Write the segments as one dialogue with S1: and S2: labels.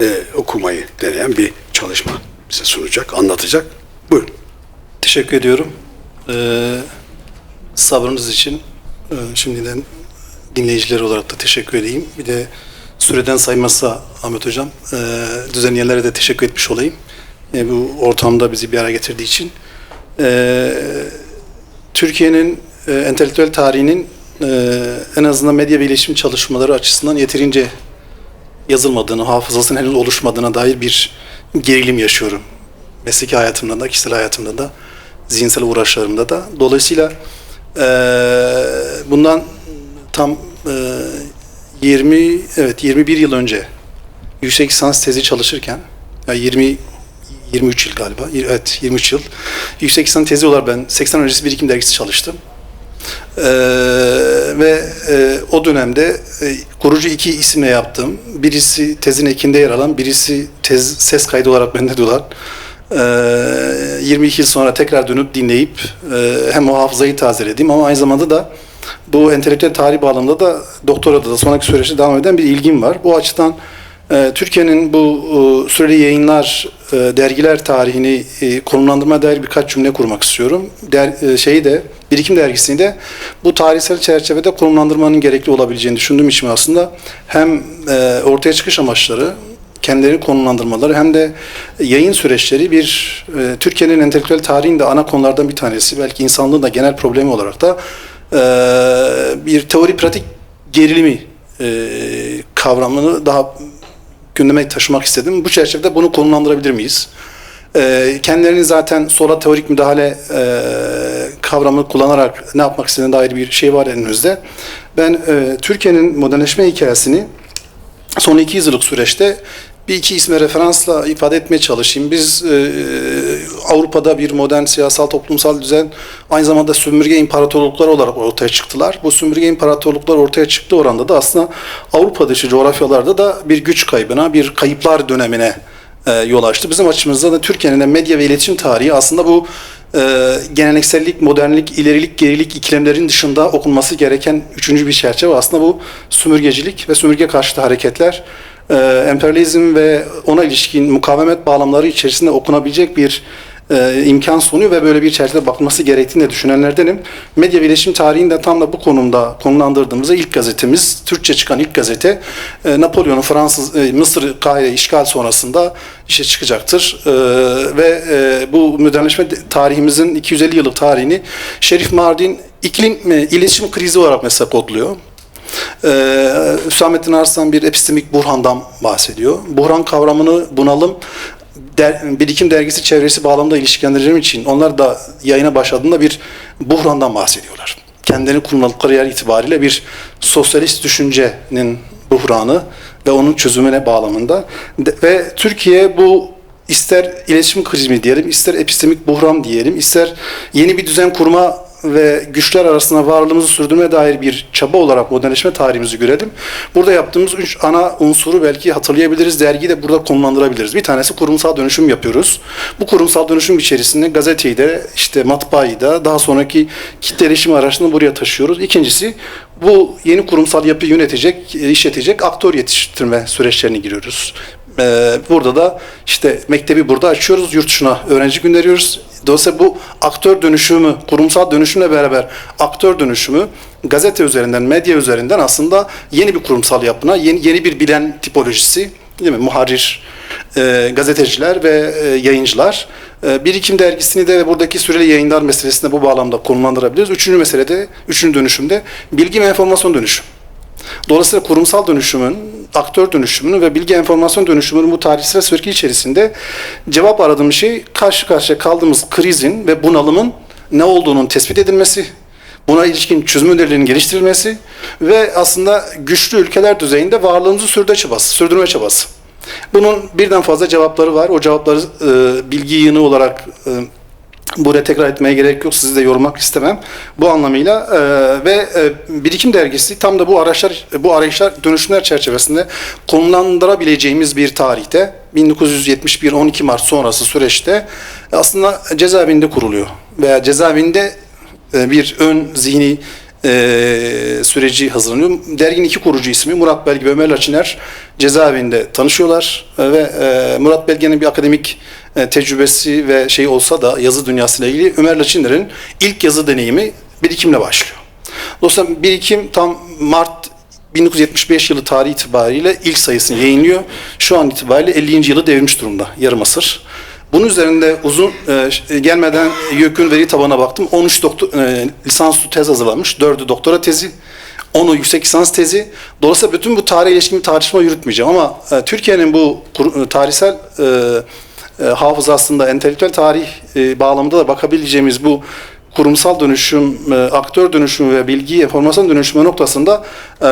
S1: e, okumayı deneyen bir çalışma bize sunacak, anlatacak. Buyurun.
S2: Teşekkür ediyorum. Ee, sabrınız için e, şimdiden dinleyiciler olarak da teşekkür edeyim. Bir de süreden saymazsa Ahmet Hocam, e, düzenleyenlere de teşekkür etmiş olayım. E, bu ortamda bizi bir araya getirdiği için. E, Türkiye'nin e, entelektüel tarihinin e, en azından medya ve iletişim çalışmaları açısından yeterince yazılmadığını, hafızasının henüz oluşmadığına dair bir gerilim yaşıyorum. Mesleki hayatımda da, kişisel hayatımda da, zihinsel uğraşlarımda da. Dolayısıyla eee, bundan tam eee, 20, evet 21 yıl önce yüksek lisans tezi çalışırken, ya 20 23 yıl galiba, evet 23 yıl. Yüksek lisans tezi olarak ben 80 öncesi birikim dergisi çalıştım. Ee, ve e, o dönemde e, kurucu iki isimle yaptım. Birisi tezin ekinde yer alan, birisi tez ses kaydı olarak bende duran. Ee, 22 yıl sonra tekrar dönüp dinleyip e, hem o hafızayı tazeledim ama aynı zamanda da bu entelektüel tarih bağlamında da doktorada da sonraki süreçte devam eden bir ilgim var. Bu açıdan e, Türkiye'nin bu e, süreli yayınlar, e, dergiler tarihini e, konumlandırma dair birkaç cümle kurmak istiyorum. Der, e, şeyi de, Birikim dergisini de bu tarihsel çerçevede konumlandırmanın gerekli olabileceğini düşündüğüm için aslında hem e, ortaya çıkış amaçları, kendilerini konumlandırmaları hem de yayın süreçleri bir e, Türkiye'nin entelektüel tarihinde ana konulardan bir tanesi. Belki insanlığın da genel problemi olarak da e, bir teori pratik gerilimi e, kavramını daha gündeme taşımak istedim. Bu çerçevede bunu konumlandırabilir miyiz? E, kendilerini zaten sola teorik müdahale e, kavramını kullanarak ne yapmak istediğine dair bir şey var elinizde. Ben e, Türkiye'nin modernleşme hikayesini son iki yıllık süreçte bir iki isme referansla ifade etmeye çalışayım. Biz e, Avrupa'da bir modern siyasal toplumsal düzen aynı zamanda sömürge imparatorlukları olarak ortaya çıktılar. Bu sömürge imparatorluklar ortaya çıktığı oranda da aslında Avrupa dışı coğrafyalarda da bir güç kaybına, bir kayıplar dönemine e, yol açtı. Bizim açımızda da Türkiye'nin de medya ve iletişim tarihi aslında bu e, geleneksellik, modernlik, ilerilik, gerilik ikilemlerin dışında okunması gereken üçüncü bir çerçeve aslında bu sömürgecilik ve sömürge karşıtı hareketler e, emperyalizm ve ona ilişkin mukavemet bağlamları içerisinde okunabilecek bir e, imkan sunuyor ve böyle bir çerçevede bakılması gerektiğini de düşünenlerdenim. Medya ve iletişim tarihinde tam da bu konumda konumlandırdığımızda ilk gazetemiz, Türkçe çıkan ilk gazete e, Napolyon'un Fransız, e, Mısır Kahire işgal sonrasında işe çıkacaktır. E, ve e, bu modernleşme de- tarihimizin 250 yıllık tarihini Şerif Mardin iklim e, iletişim krizi olarak mesela kodluyor. Ee, Hüsamettin Arslan bir epistemik buhrandan bahsediyor. Buhran kavramını bunalım der, birikim dergisi çevresi bağlamında ilişkilendireceğim için onlar da yayına başladığında bir buhrandan bahsediyorlar. Kendilerini kullandıkları yer itibariyle bir sosyalist düşüncenin buhranı ve onun çözümüne bağlamında De- ve Türkiye bu ister iletişim krizi diyelim, ister epistemik buhran diyelim, ister yeni bir düzen kurma ve güçler arasında varlığımızı sürdürmeye dair bir çaba olarak modernleşme tarihimizi görelim. Burada yaptığımız üç ana unsuru belki hatırlayabiliriz. Dergiyi de burada konumlandırabiliriz. Bir tanesi kurumsal dönüşüm yapıyoruz. Bu kurumsal dönüşüm içerisinde gazeteyi de işte matbaayı da daha sonraki kitle erişim araçlarını buraya taşıyoruz. İkincisi bu yeni kurumsal yapıyı yönetecek, işletecek aktör yetiştirme süreçlerine giriyoruz. Ee, burada da işte mektebi burada açıyoruz, yurt dışına öğrenci gönderiyoruz. Dolayısıyla bu aktör dönüşümü, kurumsal dönüşümle beraber aktör dönüşümü gazete üzerinden, medya üzerinden aslında yeni bir kurumsal yapına, yeni, yeni bir bilen tipolojisi, değil mi? Muharrir, e, gazeteciler ve e, yayıncılar. E, Birikim dergisini de buradaki süreli yayınlar meselesini de bu bağlamda konumlandırabiliriz. Üçüncü meselede, üçüncü dönüşümde bilgi ve enformasyon dönüşüm. Dolayısıyla kurumsal dönüşümün, aktör dönüşümünün ve bilgi enformasyon dönüşümünün bu tarihsel süreç içerisinde cevap aradığım şey karşı karşıya kaldığımız krizin ve bunalımın ne olduğunun tespit edilmesi, buna ilişkin çözüm önerilerinin geliştirilmesi ve aslında güçlü ülkeler düzeyinde varlığımızı sürdürme çabası, sürdürme çabası. Bunun birden fazla cevapları var. O cevapları e, bilgi yığını olarak e, Buraya tekrar etmeye gerek yok. Sizi de yormak istemem. Bu anlamıyla e, ve e, Birikim Dergisi tam da bu araçlar, bu arayışlar, dönüşümler çerçevesinde konumlandırabileceğimiz bir tarihte 1971 12 Mart sonrası süreçte aslında cezaevinde kuruluyor veya cezaevinde e, bir ön zihni e, süreci hazırlanıyor. Derginin iki kurucu ismi Murat Belge ve Ömer Laçiner cezaevinde tanışıyorlar E, ve e, Murat Belge'nin bir akademik e, tecrübesi ve şey olsa da yazı dünyasıyla ilgili Ömer Laçiner'in ilk yazı deneyimi birikimle başlıyor. Dolayısıyla birikim tam Mart 1975 yılı tarihi itibariyle ilk sayısını yayınlıyor. Şu an itibariyle 50. yılı devirmiş durumda yarım asır. Bunun üzerinde uzun e, gelmeden YÖK'ün veri tabanına baktım. 13 doktor, e, lisansüstü tez hazırlanmış. 4'ü doktora tezi. 10'u yüksek lisans tezi. Dolayısıyla bütün bu tarihe ilişkin bir tartışma yürütmeyeceğim ama e, Türkiye'nin bu e, tarihsel e, e, hafızasında entelektüel tarih e, bağlamında da bakabileceğimiz bu kurumsal dönüşüm, e, aktör dönüşümü ve bilgi informasyon dönüşümü noktasında e,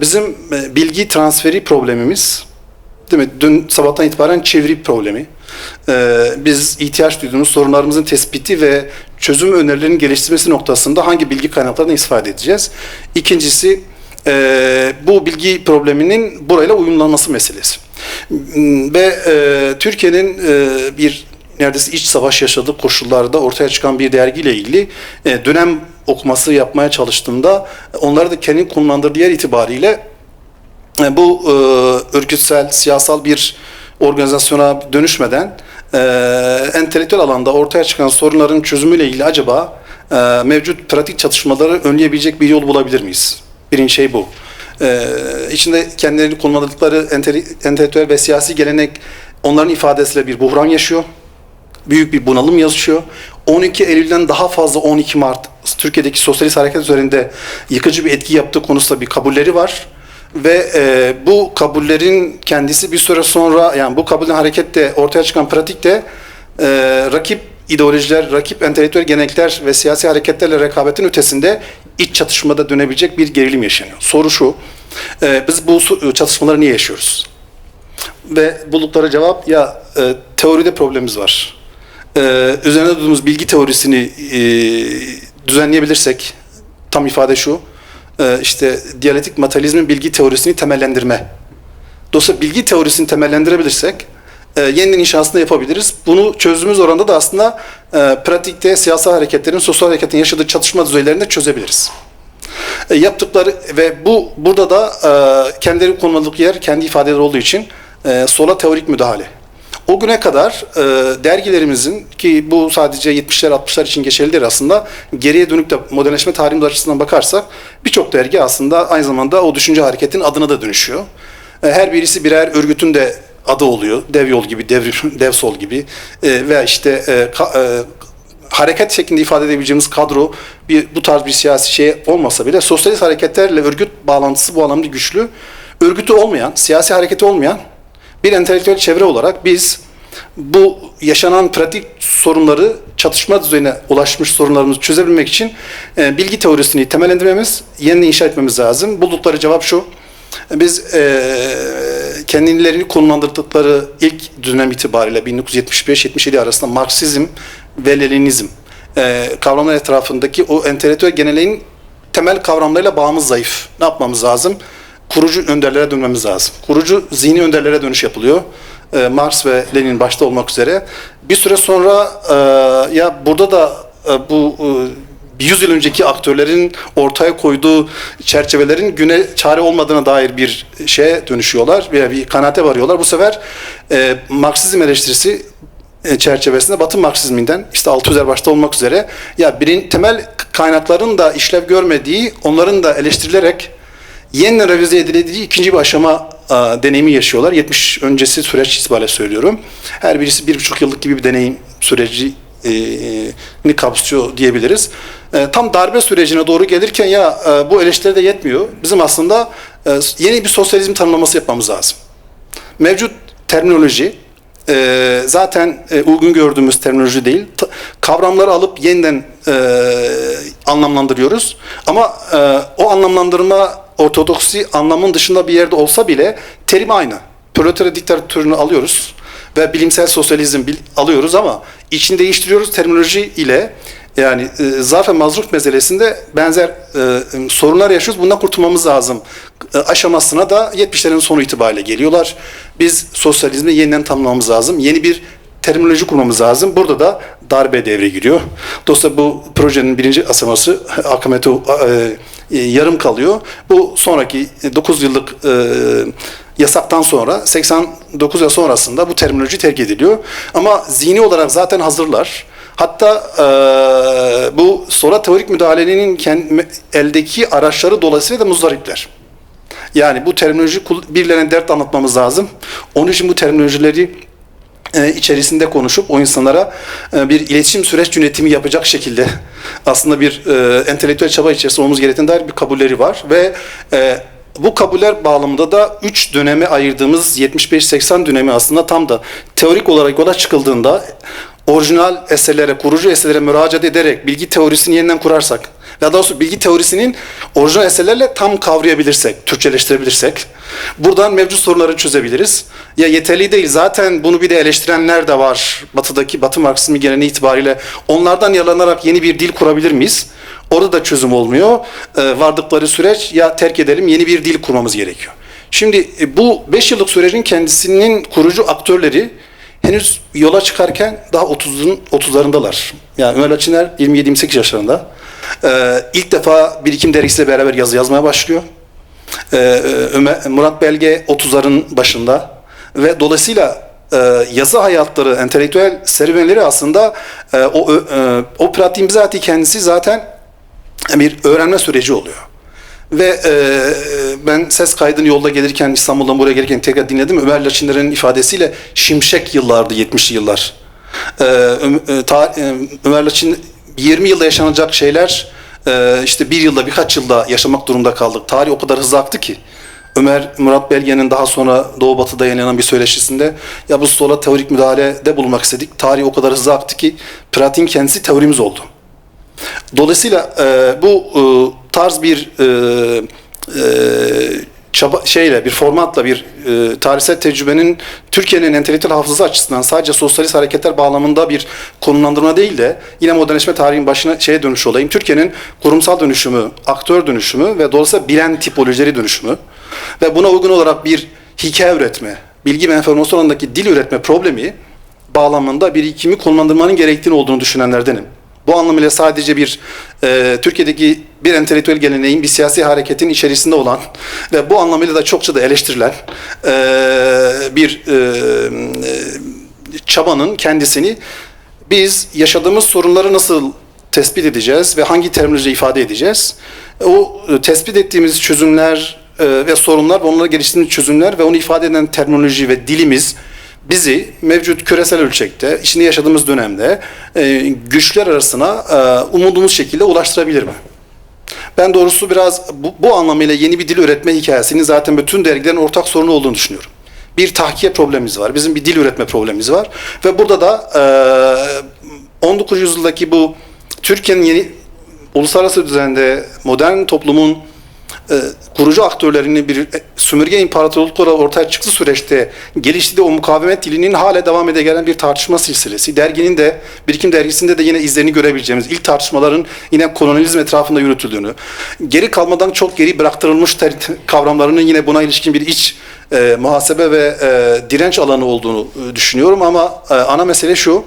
S2: bizim e, bilgi transferi problemimiz Değil mi? Dün sabahtan itibaren çeviri problemi. Ee, biz ihtiyaç duyduğumuz sorunlarımızın tespiti ve çözüm önerilerinin geliştirmesi noktasında hangi bilgi kaynaklarını istifade edeceğiz? İkincisi e, bu bilgi probleminin burayla uyumlanması meselesi. M- Ve e, Türkiye'nin e, bir neredeyse iç savaş yaşadığı koşullarda ortaya çıkan bir dergiyle ilgili e, dönem okuması yapmaya çalıştığımda onları da kendi konumlandırdığı yer itibariyle bu e, örgütsel, siyasal bir organizasyona dönüşmeden e, entelektüel alanda ortaya çıkan sorunların çözümüyle ilgili acaba e, mevcut pratik çatışmaları önleyebilecek bir yol bulabilir miyiz? Birinci şey bu. E, içinde kendilerini konumladıkları entele- entelektüel ve siyasi gelenek onların ifadesiyle bir buhran yaşıyor büyük bir bunalım yazışıyor. 12 Eylül'den daha fazla 12 Mart Türkiye'deki sosyalist hareket üzerinde yıkıcı bir etki yaptığı konusunda bir kabulleri var. Ve e, bu kabullerin kendisi bir süre sonra yani bu kabulden hareketle ortaya çıkan pratikte e, rakip ideolojiler, rakip entelektüel gelenekler ve siyasi hareketlerle rekabetin ötesinde iç çatışmada dönebilecek bir gerilim yaşanıyor. Soru şu, e, biz bu su- çatışmaları niye yaşıyoruz? Ve buldukları cevap ya e, teoride problemimiz var. E, üzerine durduğumuz bilgi teorisini e, düzenleyebilirsek tam ifade şu e, işte diyalektik materyalizmin bilgi teorisini temellendirme. Dolayısıyla bilgi teorisini temellendirebilirsek e, yeniden inşasını yapabiliriz. Bunu çözdüğümüz oranda da aslında e, pratikte siyasal hareketlerin, sosyal hareketin yaşadığı çatışma düzeylerini de çözebiliriz. E, yaptıkları ve bu burada da e, kendileri konumladık yer kendi ifadeleri olduğu için e, sola teorik müdahale. O güne kadar e, dergilerimizin ki bu sadece 70'ler 60'lar için geçerlidir aslında geriye dönük de modernleşme tarihimiz açısından bakarsak birçok dergi aslında aynı zamanda o düşünce hareketin adına da dönüşüyor. E, her birisi birer örgütün de adı oluyor. Dev yol gibi, dev, dev sol gibi e, veya işte e, ka- e, hareket şeklinde ifade edebileceğimiz kadro bir bu tarz bir siyasi şey olmasa bile sosyalist hareketlerle örgüt bağlantısı bu anlamda güçlü. Örgütü olmayan, siyasi hareketi olmayan bir entelektüel çevre olarak biz bu yaşanan pratik sorunları çatışma düzeyine ulaşmış sorunlarımızı çözebilmek için e, bilgi teorisini temellendirmemiz, yeniden inşa etmemiz lazım. Buldukları cevap şu. Biz e, kendilerini konumlandırdıkları ilk dönem itibariyle 1975-77 arasında Marksizm ve Leninizm e, kavramlar etrafındaki o entelektüel geneleğin temel kavramlarıyla bağımız zayıf. Ne yapmamız lazım? Kurucu önderlere dönmemiz lazım. Kurucu zihni önderlere dönüş yapılıyor. E, Marx ve Lenin başta olmak üzere. Bir süre sonra e, ya burada da e, bu e, 100 yıl önceki aktörlerin ortaya koyduğu çerçevelerin güne çare olmadığına dair bir şeye dönüşüyorlar veya bir kanaate varıyorlar. Bu sefer e, Marksizm eleştirisi e, çerçevesinde Batı Marksizminden işte Althusser başta olmak üzere ya birin temel kaynakların da işlev görmediği, onların da eleştirilerek yeniden revize edildiği ikinci bir aşama e, deneyimi yaşıyorlar. 70 öncesi süreç itibariyle söylüyorum. Her birisi bir buçuk yıllık gibi bir deneyim süreci e, ni kapsıyor diyebiliriz. E, tam darbe sürecine doğru gelirken ya e, bu eleştiri de yetmiyor. Bizim aslında e, yeni bir sosyalizm tanımlaması yapmamız lazım. Mevcut terminoloji e, zaten e, uygun gördüğümüz terminoloji değil. Ta- kavramları alıp yeniden e, anlamlandırıyoruz. Ama e, o anlamlandırma ortodoksi anlamın dışında bir yerde olsa bile terim aynı. Proletariat diktatörünü alıyoruz ve bilimsel sosyalizm alıyoruz ama içini değiştiriyoruz terminoloji ile yani e, zarf ve mazruf meselesinde benzer e, sorunlar yaşıyoruz. Bundan kurtulmamız lazım. E, aşamasına da 70'lerin sonu itibariyle geliyorlar. Biz sosyalizmi yeniden tanımlamamız lazım. Yeni bir terminoloji kurmamız lazım. Burada da darbe devre giriyor. Dolayısıyla bu projenin birinci aşaması akımeti e, yarım kalıyor. Bu sonraki 9 yıllık e, yasaktan sonra 89 yıl sonrasında bu terminoloji terk ediliyor. Ama zihni olarak zaten hazırlar. Hatta e, bu sonra teorik müdahalenin kendi, eldeki araçları dolayısıyla da muzdaripler. Yani bu terminoloji birilerine dert anlatmamız lazım. Onun için bu terminolojileri e, içerisinde konuşup o insanlara e, bir iletişim süreç yönetimi yapacak şekilde aslında bir e, entelektüel çaba içerisinde olmamız gerektiğine dair bir kabulleri var ve e, bu kabuller bağlamında da 3 döneme ayırdığımız 75-80 dönemi aslında tam da teorik olarak yola çıkıldığında orijinal eserlere, kurucu eserlere müracaat ederek bilgi teorisini yeniden kurarsak daha doğrusu bilgi teorisinin orijinal eserlerle tam kavrayabilirsek, Türkçeleştirebilirsek buradan mevcut sorunları çözebiliriz. Ya yeterli değil zaten bunu bir de eleştirenler de var. Batıdaki Batı Marksizmi geleneği itibariyle onlardan yararlanarak yeni bir dil kurabilir miyiz? Orada da çözüm olmuyor. Ee, vardıkları süreç ya terk edelim yeni bir dil kurmamız gerekiyor. Şimdi e, bu 5 yıllık sürecin kendisinin kurucu aktörleri henüz yola çıkarken daha 30'un 30'larındalar. Yani Ömer Açıner 27-28 yaşlarında. Ee, ilk defa Birikim Dergisi'yle beraber yazı yazmaya başlıyor. Ee, Ömer, Murat Belge 30'ların başında ve dolayısıyla e, yazı hayatları, entelektüel serüvenleri aslında e, o e, o pratiğin bizatihi kendisi zaten bir öğrenme süreci oluyor. Ve e, ben ses kaydını yolda gelirken İstanbul'dan buraya gelirken tekrar dinledim. Ömer Laçinler'in ifadesiyle şimşek yıllardı 70'li yıllar. E, e, ta- e, Ömer Laçin 20 yılda yaşanacak şeyler e, işte bir yılda birkaç yılda yaşamak durumunda kaldık. Tarih o kadar hızlı aktı ki. Ömer Murat Belge'nin daha sonra Doğu Batı'da yayınlanan bir söyleşisinde ya bu sola teorik müdahalede bulunmak istedik. Tarih o kadar hızlı aktı ki pratiğin kendisi teorimiz oldu. Dolayısıyla e, bu e, tarz bir e, e, çaba şeyle bir formatla bir e, tarihsel tecrübenin Türkiye'nin entelektüel hafızası açısından sadece sosyalist hareketler bağlamında bir konumlandırma değil de yine modernleşme tarihin başına şeye dönüş olayım. Türkiye'nin kurumsal dönüşümü, aktör dönüşümü ve dolayısıyla bilen tipolojileri dönüşümü ve buna uygun olarak bir hikaye üretme, bilgi ve enformasyon alanındaki dil üretme problemi bağlamında birikimi konumlandırmanın gerektiğini olduğunu düşünenlerdenim. Bu anlamıyla sadece bir e, Türkiye'deki bir entelektüel geleneğin bir siyasi hareketin içerisinde olan ve bu anlamıyla da çokça da eleştirilen e, bir e, çabanın kendisini biz yaşadığımız sorunları nasıl tespit edeceğiz ve hangi terminoloji ifade edeceğiz? O e, tespit ettiğimiz çözümler e, ve sorunlar onlara geliştirdiğimiz çözümler ve onu ifade eden terminoloji ve dilimiz bizi mevcut küresel ölçekte, içinde yaşadığımız dönemde e, güçler arasına e, umduğumuz şekilde ulaştırabilir mi? Ben doğrusu biraz bu, bu anlamıyla yeni bir dil üretme hikayesinin zaten bütün dergilerin ortak sorunu olduğunu düşünüyorum. Bir tahkiye problemimiz var. Bizim bir dil üretme problemimiz var. Ve burada da e, 19. yüzyıldaki bu Türkiye'nin yeni uluslararası düzende modern toplumun e, kurucu aktörlerini bir e, sömürge imparatorlukları ortaya çıktı süreçte geliştiği o mukavemet dilinin hala devam ede gelen bir tartışma silsilesi. Derginin de Birikim Dergisi'nde de yine izlerini görebileceğimiz ilk tartışmaların yine kolonyalizm etrafında yürütüldüğünü, geri kalmadan çok geri bıraktırılmış kavramlarının yine buna ilişkin bir iç e, muhasebe ve e, direnç alanı olduğunu e, düşünüyorum ama e, ana mesele şu,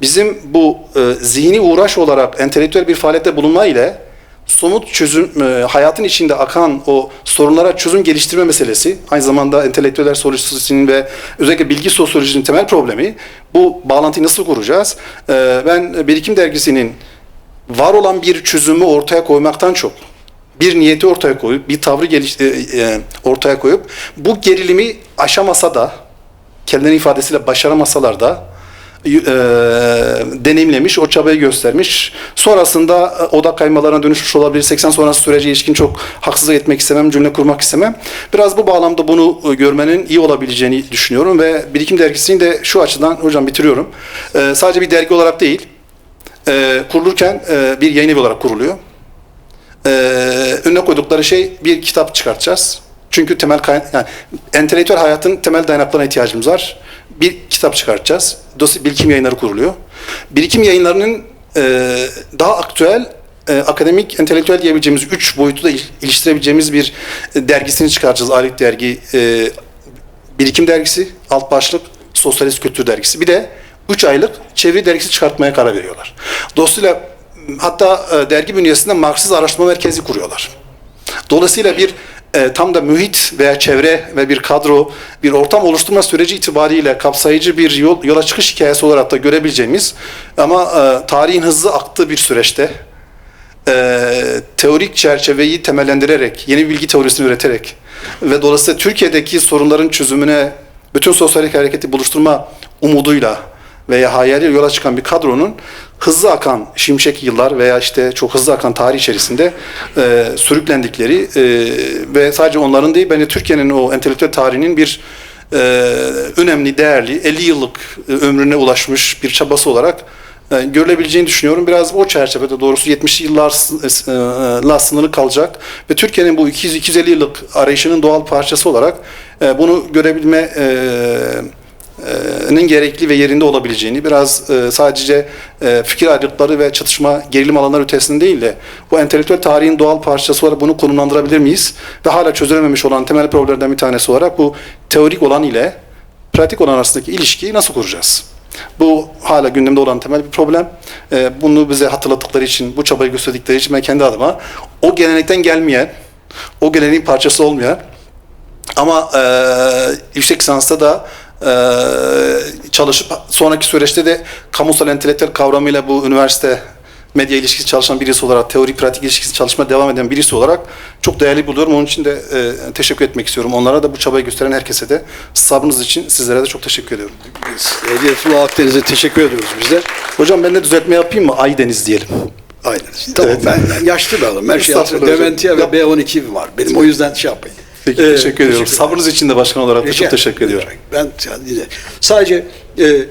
S2: bizim bu e, zihni uğraş olarak entelektüel bir faaliyette bulunma ile somut çözüm, e, hayatın içinde akan o sorunlara çözüm geliştirme meselesi, aynı zamanda entelektüeller sosyolojisinin ve özellikle bilgi sosyolojisinin temel problemi, bu bağlantıyı nasıl kuracağız? E, ben Birikim Dergisi'nin var olan bir çözümü ortaya koymaktan çok, bir niyeti ortaya koyup, bir tavrı geliş, e, e, ortaya koyup, bu gerilimi aşamasa da, kendilerinin ifadesiyle başaramasalar da, e, deneyimlemiş, o çabayı göstermiş. Sonrasında e, odak kaymalarına dönüşmüş olabilir. 80 sonrası sürece ilişkin çok haksızlık etmek istemem, cümle kurmak istemem. Biraz bu bağlamda bunu e, görmenin iyi olabileceğini düşünüyorum ve Birikim Dergisi'ni de şu açıdan, hocam bitiriyorum. E, sadece bir dergi olarak değil, e, kurulurken e, bir yayın evi olarak kuruluyor. E, önüne koydukları şey bir kitap çıkartacağız. Çünkü temel kaynak, yani entelektüel hayatın temel dayanaklarına ihtiyacımız var. Bir kitap çıkartacağız. Dolayısıyla Birikim Yayınları kuruluyor. Birikim Yayınları'nın e, daha aktüel, e, akademik, entelektüel diyebileceğimiz üç boyutu da il- iliştirebileceğimiz bir e, dergisini çıkartacağız. Aylık dergi, e, Birikim Dergisi, alt başlık, Sosyalist Kültür Dergisi. Bir de 3 aylık çeviri dergisi çıkartmaya karar veriyorlar. Dolayısıyla hatta e, dergi bünyesinde Marksist Araştırma Merkezi kuruyorlar. Dolayısıyla bir e, tam da mühit veya çevre ve bir kadro, bir ortam oluşturma süreci itibariyle kapsayıcı bir yol, yola çıkış hikayesi olarak da görebileceğimiz ama e, tarihin hızlı aktığı bir süreçte e, teorik çerçeveyi temellendirerek, yeni bilgi teorisini üreterek ve dolayısıyla Türkiye'deki sorunların çözümüne bütün sosyal hareketi buluşturma umuduyla veya hayaliyle yola çıkan bir kadronun hızlı akan şimşek yıllar veya işte çok hızlı akan tarih içerisinde e, sürüklendikleri e, ve sadece onların değil bence Türkiye'nin o entelektüel tarihinin bir e, önemli, değerli 50 yıllık e, ömrüne ulaşmış bir çabası olarak e, görülebileceğini düşünüyorum. Biraz o çerçevede doğrusu 70'li yıllarla sınırlı kalacak ve Türkiye'nin bu 200-250 yıllık arayışının doğal parçası olarak e, bunu görebilme e, e, nin gerekli ve yerinde olabileceğini biraz sadece fikir ayrılıkları ve çatışma gerilim alanları ötesinde değil de bu entelektüel tarihin doğal parçası olarak bunu konumlandırabilir miyiz? Ve hala çözülememiş olan temel problemlerden bir tanesi olarak bu teorik olan ile pratik olan arasındaki ilişkiyi nasıl kuracağız? Bu hala gündemde olan temel bir problem. Bunu bize hatırlattıkları için, bu çabayı gösterdikleri için ben kendi adıma o gelenekten gelmeyen, o geleneğin parçası olmayan ama yüksek lisansta da çalışıp sonraki süreçte de kamusal entelektüel kavramıyla bu üniversite medya ilişkisi çalışan birisi olarak, teorik pratik ilişkisi çalışma devam eden birisi olarak çok değerli buluyorum. Onun için de e, teşekkür etmek istiyorum. Onlara da bu çabayı gösteren herkese de sabrınız için sizlere de çok teşekkür ediyorum.
S1: Hediyetullah Akdeniz'e teşekkür ediyoruz biz de.
S2: Hocam ben de düzeltme yapayım mı? Aydeniz diyelim.
S1: Aynen. Tamam
S2: Evet.
S1: ben yaşlı bir adamım. Her şey. Dementia ve B12 var. Benim o yüzden şey yapmayın.
S2: Peki,
S1: Ee,
S2: teşekkür ediyorum.
S1: teşekkür
S2: Sabrınız için de başkan olarak da çok teşekkür ediyorum.
S1: Ben sadece e, e,